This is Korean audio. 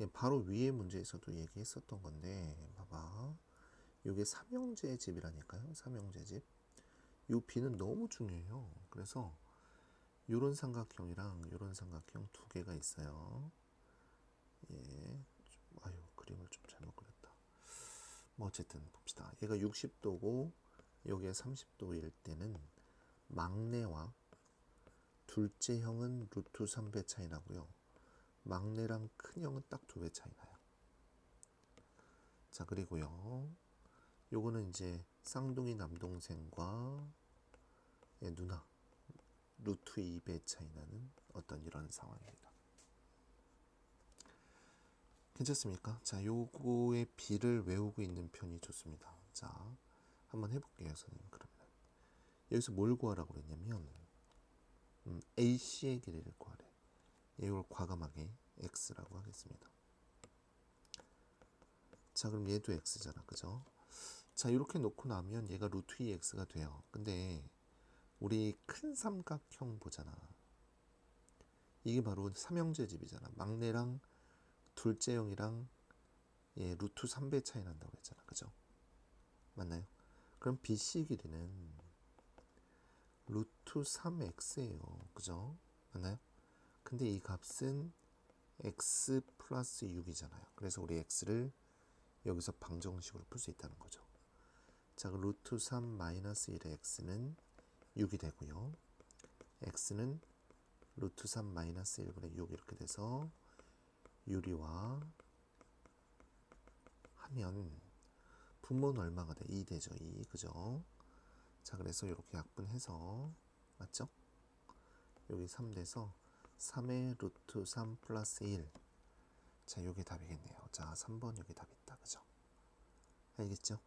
예, 바로 위에 문제에서도 얘기했었던 건데 봐봐 이게 삼형제 집이라니까요 삼형제 집. 이 B는 너무 중요해요. 그래서 요런 삼각형이랑 요런 삼각형 두 개가 있어요. 예, 좀, 아유 그림을 좀 잘못 그렸다. 뭐 어쨌든 봅시다. 얘가 60도고 여기에 30도일 때는 막내와 둘째 형은 루트 3배 차이 나고요. 막내랑 큰 형은 딱 두 배 차이 나요. 자, 그리고요. 요거는 이제 쌍둥이 남동생과 예, 누나 루트 2배 차이 나는 어떤 이런 상황입니다. 괜찮습니까? 자, 요거의 비를 외우고 있는 편이 좋습니다. 자, 한번 해볼게요, 선생님. 그러면 여기서 뭘 구하라고 그랬냐면 음, AC의 길이를 구하래. 이걸 과감하게 X라고 하겠습니다. 자, 그럼 얘도 X잖아, 그죠? 자, 이렇게 놓고 나면 얘가 루트 2X가 돼요. 근데 우리 큰 삼각형 보잖아. 이게 바로 삼형제 집이잖아. 막내랑 둘째 형이랑 예, 루트 3배 차이 난다고 했잖아. 그죠? 맞나요? 그럼 BC 길이는 루트 3x예요. 그죠? 맞나요? 근데 이 값은 x 플러스 6이잖아요. 그래서 우리 x를 여기서 방정식으로 풀 수 있다는 거죠. 자, 그 루트 3 마이너스 1의 x는 6이 되고요. x는 루트 3 마이너스 1분의 6 이렇게 돼서 유리와 하면 분모는 얼마가 돼? 2 되죠. 2. 그죠? 자, 그래서 이렇게 약분해서 맞죠? 여기 3 돼서 3의 루트 3 플러스 1. 자, 요게 답이겠네요. 자, 3번 여기 답 있다. 그죠? 알겠죠?